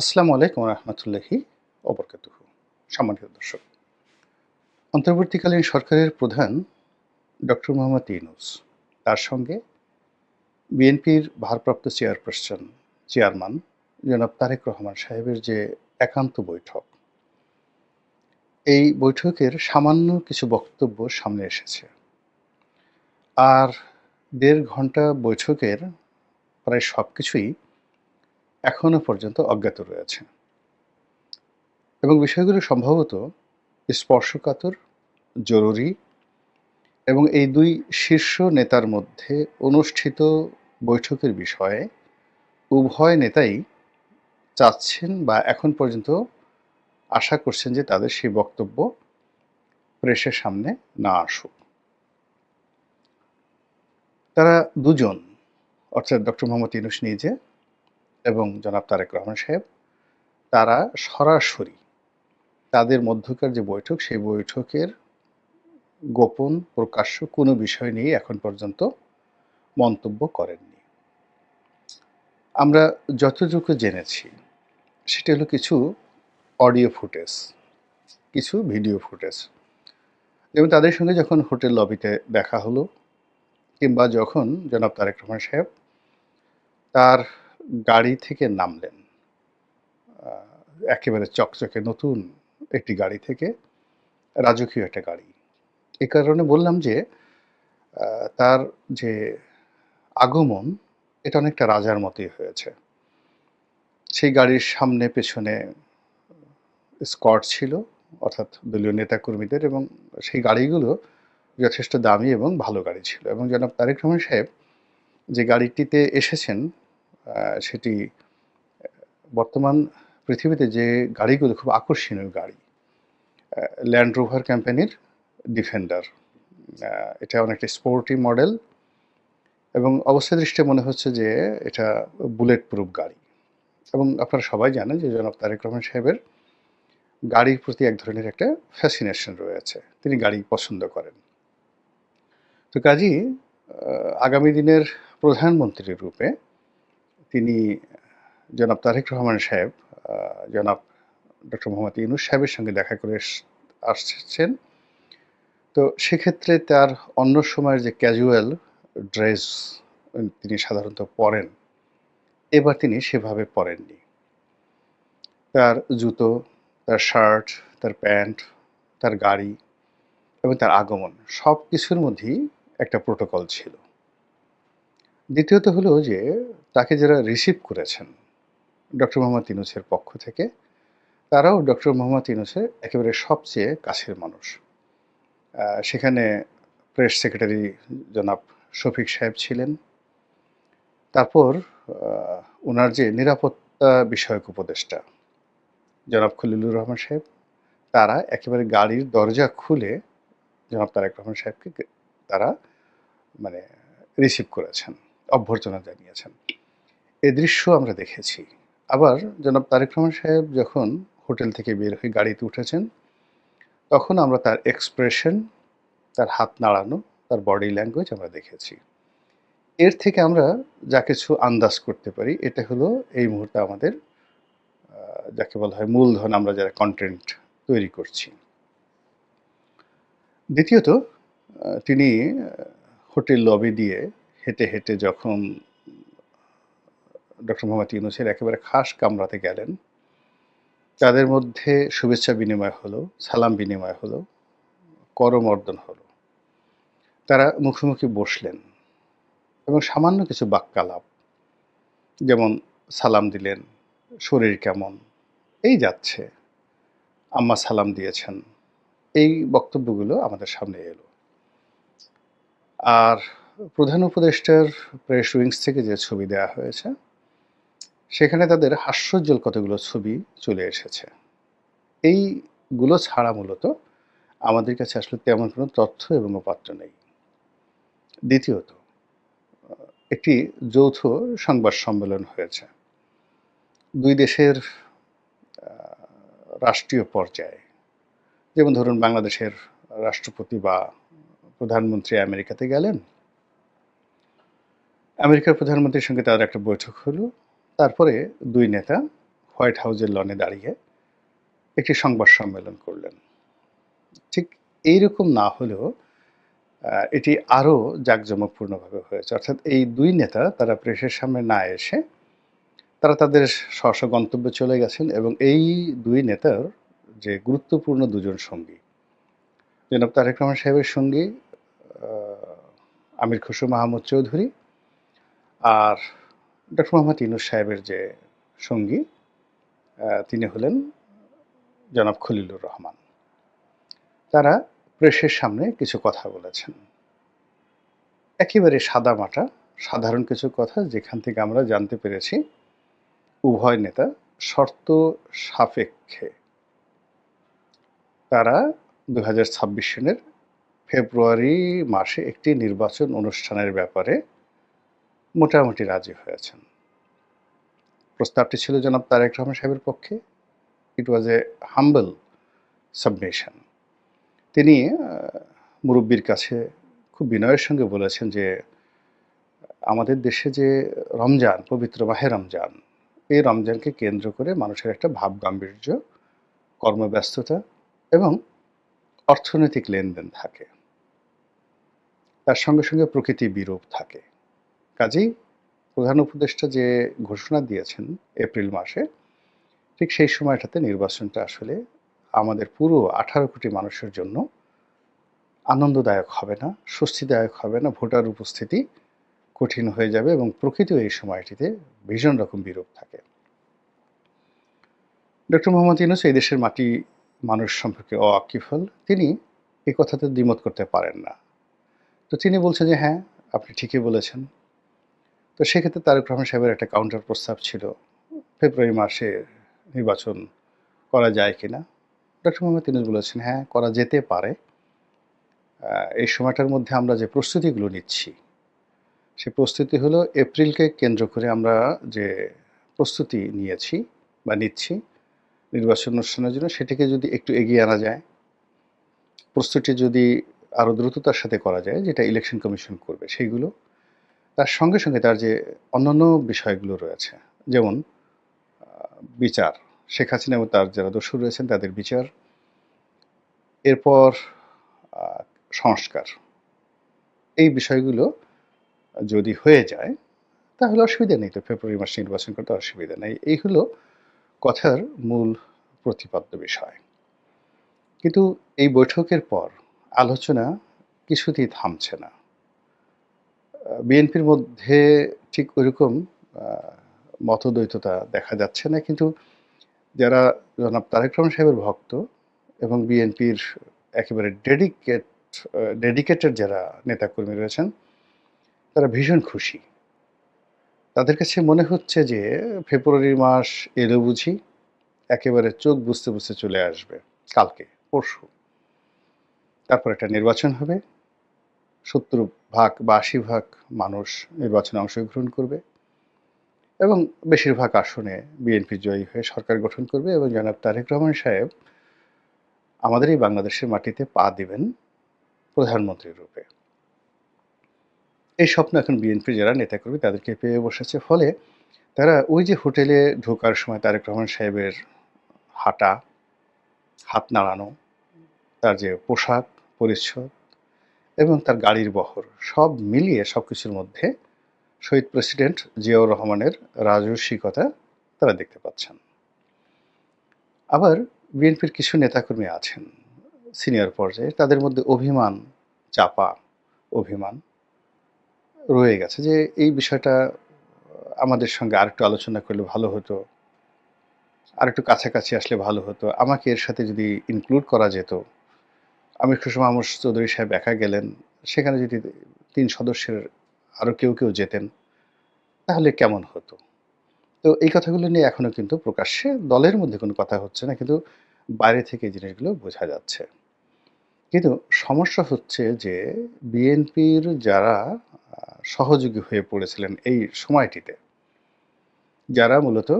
আসসালামু আলাইকুম রহমতুল্লাহি অবরকাতুহ সম্মানিত দর্শক, অন্তর্বর্তীকালীন সরকারের প্রধান ডক্টর মোহাম্মদ ইউনুস, তার সঙ্গে বিএনপির ভারপ্রাপ্ত চেয়ারপারসন, চেয়ারম্যান জনাব তারেক রহমান সাহেবের যে একান্ত বৈঠক, এই বৈঠকের সামান্য কিছু বক্তব্য সামনে এসেছে। আর দেড় ঘণ্টা বৈঠকের প্রায় সব কিছুই এখনও পর্যন্ত অজ্ঞাত রয়েছে। এবং বিষয়গুলো সম্ভবত স্পর্শকাতর, জরুরি এবং এই দুই শীর্ষ নেতার মধ্যে অনুষ্ঠিত বৈঠকের বিষয়ে উভয় নেতাই চাচ্ছেন বা এখন পর্যন্ত আশা করছেন যে তাদের সেই বক্তব্য প্রেসের সামনে না আসুক। তারা দুজন, অর্থাৎ ডক্টর মোহাম্মদ ইনুস নিজে এবং জনাব তারেক রহমান সাহেব, তারা সরাসরি তাদের মধ্যকার যে বৈঠক, সেই বৈঠকের গোপন প্রকাশ্য কোনো বিষয় নিয়ে এখন পর্যন্ত মন্তব্য করেননি। আমরা যতটুকু জেনেছি, সেটা হলো কিছু অডিও ফুটেজ, কিছু ভিডিও ফুটেজ। যেমন তাদের সঙ্গে যখন হোটেল লবিতে দেখা হলো, কিংবা যখন জনাব তারেক রহমান সাহেব তার গাড়ি থেকে নামলেন। একেবারে চকচকে নতুন একটি গাড়ি থেকে, রাজকীয় একটা গাড়ি। এ কারণে বললাম যে তার যে আগমন, এটা অনেকটা রাজার মতোই হয়েছে। সেই গাড়ির সামনে পেছনে স্কট ছিল, অর্থাৎ দলীয় নেতাকর্মীদের, এবং সেই গাড়িগুলো যথেষ্ট দামি এবং ভালো গাড়ি ছিল। এবং জনাব তারেক রহমান সাহেব যে গাড়িটিতে এসেছেন সেটি বর্তমান পৃথিবীতে যে গাড়িগুলো, খুব আকর্ষণীয় গাড়ি ল্যান্ড রোভার কোম্পানির ডিফেন্ডার এটা অনেকটা স্পোর্টি মডেল এবং অবস্থা দৃষ্টে মনে হচ্ছে যে এটা বুলেট প্রুফ গাড়ি। এবং আপনারা সবাই জানেন যে জনাব তারেক রহমান সাহেবের গাড়ির প্রতি এক ধরনের একটা ফ্যাসিনেশন রয়েছে। তিনি গাড়ি পছন্দ করেন। তো কাজী আগামী দিনের প্রধানমন্ত্রীর রূপে তিনি জনাব তারেক রহমান সাহেব জনাব ডক্টর মোহাম্মদ ইউনুস সাহেবের সঙ্গে দেখা করে আসছেন। তো সেক্ষেত্রে তার অন্য সময়ের যে ক্যাজুয়াল ড্রেস তিনি সাধারণত পরেন, এবার তিনি সেভাবে পরেননি। তার জুতো, তার শার্ট তার প্যান্ট, তার গাড়ি এবং তার আগমন সব কিছুর মধ্যেই একটা প্রোটোকল ছিল। দ্বিতীয়ত হলো যে, তাকে যারা রিসিভ করেছেন ডক্টর মোহাম্মদ ইনুসের পক্ষ থেকে, তারাও ডক্টর মোহাম্মদ ইনুসের একেবারে সবচেয়ে কাছের মানুষ। সেখানে প্রেস সেক্রেটারি জনাব শফিক সাহেব ছিলেন। তারপর ওনার যে নিরাপত্তা বিষয়ক উপদেষ্টা, জনাব খলিলুর রহমান সাহেব, তারা একেবারে গাড়ির দরজা খুলে জনাব তারেক রহমান সাহেবকে তারা মানে রিসিভ করেছেন। অভ্যর্থনা জানিয়েছেন। এ দৃশ্য আমরা দেখেছি। আবার জনাব তারেক রহমান সাহেব যখন হোটেল থেকে বের হয়ে গাড়িতে উঠেছেন, তখন আমরা তার এক্সপ্রেশন তার হাত নাড়ানো, তার বডি ল্যাঙ্গুয়েজ আমরা দেখেছি। এর থেকে আমরা যা কিছু আন্দাজ করতে পারি, এটা হলো এই মুহূর্তে আমাদের যাকে বলা হয় মূলধন আমরা যারা কন্টেন্ট তৈরি করছি। দ্বিতীয়ত তিনি হোটেল লবি দিয়ে হেঁটে হেঁটে যখন, ডক্টর মোহাম্মদ ইউনুসের একেবারে খাস কামরাতে গেলেন, তাদের মধ্যে শুভেচ্ছা বিনিময় হলো, সালাম বিনিময় হলো, করমর্দন হলো। তারা মুখোমুখি বসলেন এবং সামান্য কিছু বাক্যালাপ, যেমন, সালাম দিলেন, শরীর কেমন, এই যাচ্ছে, আম্মা সালাম দিয়েছেন, এই বক্তব্যগুলো আমাদের সামনে এলো। আর প্রধান উপদেষ্টার প্রেস উইংস থেকে যে ছবি দেওয়া হয়েছে, সেখানে তাদের হাস্যোজ্জ্বল কতগুলো ছবি চলে এসেছে। এইগুলো ছাড়া মূলত আমাদের কাছে আসলে তেমন কোনো তথ্য এবং উপাত্ত নেই। দ্বিতীয়ত, একটি যৌথ সংবাদ সম্মেলন হয়েছে। দুই দেশের রাষ্ট্রীয় পর্যায়ে। যেমন ধরুন, বাংলাদেশের রাষ্ট্রপতি বা প্রধানমন্ত্রী আমেরিকাতে গেলেন আমেরিকার প্রধানমন্ত্রীর সঙ্গে তার একটা বৈঠক হলো। তারপরে দুই নেতা হোয়াইট হাউসের লনে দাঁড়িয়ে একটি সংবাদ সম্মেলন করলেন। ঠিক এইরকম না হলেও এটি আরও জাঁকজমকপূর্ণভাবে হয়েছে। অর্থাৎ এই দুই নেতা তারা প্রেসের সামনে না এসে তারা তাদের স্ব গন্তব্যে চলে গেছেন এবং এই দুই নেতার যে গুরুত্বপূর্ণ দুজন সঙ্গী, জনাব তারেক রহমান সাহেবের সঙ্গী আমির খসরু মাহমুদ চৌধুরী আর ডক্টর মোহাম্মদ ইনুস সাহেবের যে সঙ্গী তিনি হলেন জনাব খলিলুর রহমান। তারা প্রেসের সামনে কিছু কথা বলেছেন। একেবারে সাদা মাটা, সাধারণ কিছু কথা যেখান থেকে আমরা জানতে পেরেছি, উভয় নেতা শর্ত সাপেক্ষে। তারা দু হাজার সনের ফেব্রুয়ারি মাসে একটি নির্বাচন অনুষ্ঠানের ব্যাপারে মোটামুটি রাজি হয়েছেন। প্রস্তাবটি ছিল জনাব তারেক রহমান সাহেবের পক্ষে। ইট ওয়াজ এ হাম্বল সাবমিশন তিনি মুরব্বীর কাছে খুব বিনয়ের সঙ্গে বলেছেন যে, আমাদের দেশে যে রমজান, পবিত্র মাহে রমজান, এই রমজানকে কেন্দ্র করে মানুষের একটা ভাব গাম্ভীর্য কর্মব্যস্ততা এবং অর্থনৈতিক লেনদেন থাকে। তার সঙ্গে সঙ্গে প্রকৃতি বিরূপ থাকে। কাজেই প্রধান উপদেষ্টা যে ঘোষণা দিয়েছেন এপ্রিল মাসে, ঠিক সেই সময়টাতে নির্বাচনটা আসলে আমাদের পুরো আঠারো কোটি মানুষের জন্য আনন্দদায়ক হবে না, স্বস্তিদায়ক হবে না, ভোটার উপস্থিতি কঠিন হয়ে যাবে এবং প্রকৃতিও এই সময়টিতে ভীষণ রকম বিরূপ থাকে। ডক্টর মোহাম্মদ ইউনুস এই দেশের মাটি মানুষ সম্পর্কে অআকিফল তিনি এই কথাতে দ্বিমত করতে পারেন না। তো তিনি বলছেন যে হ্যাঁ আপনি ঠিকই বলেছেন। তো সেক্ষেত্রে তারেক রহমান সাহেবের একটা কাউন্টার প্রস্তাব ছিল, ফেব্রুয়ারি মাসে নির্বাচন করা যায় কিনা? ডক্টর মোহাম্মদ তিনি বলেছেন হ্যাঁ করা যেতে পারে। এই সময়টার মধ্যে আমরা যে প্রস্তুতিগুলো নিচ্ছি, সে প্রস্তুতি হলো এপ্রিলকে কেন্দ্র করে আমরা যে প্রস্তুতি নিয়েছি বা নিচ্ছি নির্বাচন অনুষ্ঠানের জন্য, সেটাকে যদি একটু এগিয়ে আনা যায়, প্রস্তুতি যদি আরও দ্রুততার সাথে করা যায়, যেটা ইলেকশন কমিশন করবে, সেইগুলো তার সঙ্গে সঙ্গে তার যে অন্যান্য বিষয়গুলো রয়েছে, যেমন বিচার। শেখ হাসিনা এবং তার যারা দোষী রয়েছেন তাদের বিচার। এরপর সংস্কার। এই বিষয়গুলো যদি হয়ে যায়, তাহলে অসুবিধা নেই তো। ফেব্রুয়ারি মাসে নির্বাচন করতে অসুবিধা নেই। এই হলো কথার মূল প্রতিপাদ্য বিষয়। কিন্তু এই বৈঠকের পর আলোচনা কিছুতেই থামছে না। বিএনপির মধ্যে ঠিক ওইরকম মতদ্বৈততা দেখা যাচ্ছে না। কিন্তু যারা জনাব তারেক রহমান সাহেবের ভক্ত এবং বিএনপির একেবারে ডেডিকেট ডেডিকেটেড যারা নেতাকর্মী রয়েছেন, তারা ভীষণ খুশি। তাদের কাছে মনে হচ্ছে যে ফেব্রুয়ারি মাস এলো বুঝি, একেবারে চোখ বুঝতে বুঝতে চলে আসবে কালকে, পরশু। তারপর একটা নির্বাচন হবে। সত্তর ভাগ বা আশি ভাগ মানুষ নির্বাচনে অংশগ্রহণ করবে এবং বেশিরভাগ আসনে বিএনপি জয়ী হয়ে সরকার গঠন করবে এবং জনাব তারেক রহমান সাহেব আমাদের এই বাংলাদেশের মাটিতে পা দিবেন প্রধানমন্ত্রীর রূপে। এই স্বপ্ন এখন বিএনপি যারা নেতা করবে তাদেরকে পেয়ে বসেছে। ফলে তারা ওই যে হোটেলে ঢোকার সময় তারেক রহমান সাহেবের হাঁটা, হাত নাড়ানো, তার যে পোশাক, পরিচ্ছদ এবং তার গাড়ির বহর সব মিলিয়ে সব কিছুর মধ্যে শহীদ প্রেসিডেন্ট জিয়াউর রহমানের রাজস্বিকতা তারা দেখতে পাচ্ছেন। আবার বিএনপির কিছু নেতাকর্মী আছেন সিনিয়র পর্যায়ে, তাদের মধ্যে অভিমান চাপা অভিমান রয়ে গেছে যে এই বিষয়টা আমাদের সঙ্গে আরেকটু আলোচনা করলে ভালো হতো, আরেকটু কাছাকাছি আসলে ভালো হতো, আমাকে এর সাথে যদি ইনক্লুড করা যেত আমির খুশু মাহমুদ চৌধুরী সাহেব একা গেলেন, সেখানে যদি তিন সদস্যের আরও কেউ কেউ যেতেন, তাহলে কেমন হতো? তো এই কথাগুলো নিয়ে এখনও কিন্তু প্রকাশ্যে দলের মধ্যে কোনো কথা হচ্ছে না, কিন্তু বাইরে থেকে জিনিসগুলো বোঝা যাচ্ছে। কিন্তু সমস্যা হচ্ছে যে বিএনপির যারা সহযোগী হয়ে পড়েছিলেন এই সময়টিতে, যারা মূলত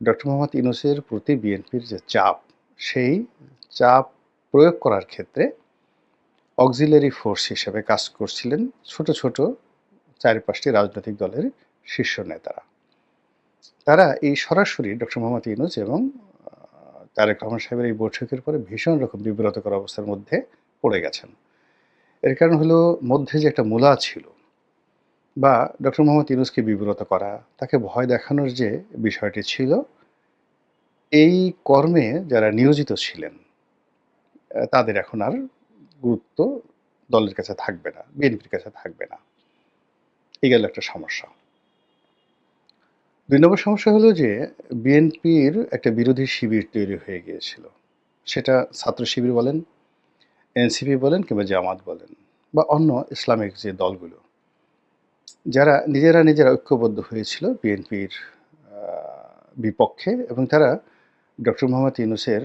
ডক্টর মোহাম্মদ ইউনুসের প্রতি বিএনপির যে চাপ, সেই চাপ প্রয়োগ করার ক্ষেত্রে অক্সিলারি ফোর্স হিসেবে কাজ করছিলেন ছোট ছোট চার পাঁচটি রাজনৈতিক দলের শীর্ষ নেতারা তারা এই সরাসরি ডক্টর মোহাম্মদ ইউনুস এবং তারেক রহমান সাহেবের এই বৈঠকের পরে ভীষণ রকম বিব্রতকর অবস্থার মধ্যে পড়ে গেছেন। এর কারণ হলো মধ্যে যে একটা মূলা ছিল বা ডক্টর মোহাম্মদ ইউনুসকে বিব্রত করা, তাকে ভয় দেখানোর যে বিষয়টি ছিল, এই কর্মে যারা নিয়োজিত ছিলেন, তাদের এখন আর গুরুত্ব দলের কাছে থাকবে না, বিএনপির কাছে থাকবে না। এই গেল একটা সমস্যা। দুই নম্বর সমস্যা হলো যে বিএনপির একটা বিরোধী শিবির তৈরি হয়ে গিয়েছিল। সেটা ছাত্র শিবির বলেন, এনসিপি বলেন কিংবা জামাত বলেন বা অন্য ইসলামিক যে দলগুলো। যারা নিজেরা, নিজেরা ঐক্যবদ্ধ হয়েছিল বিএনপির বিপক্ষে এবং তারা ডক্টর মোহাম্মদ ইউনুসের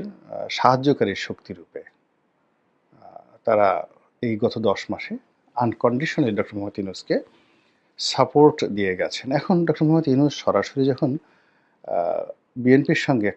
সাহায্যকারী শক্তিরূপে তারা এই গত ১০ মাসে আনকন্ডিশনে ডক্টর মোহাম্মদ ইউনুসকে সাপোর্ট দিয়ে গেছেন। এখন ডক্টর মোহাম্মদ ইউনুস সরাসরি যখন বিএনপির সঙ্গে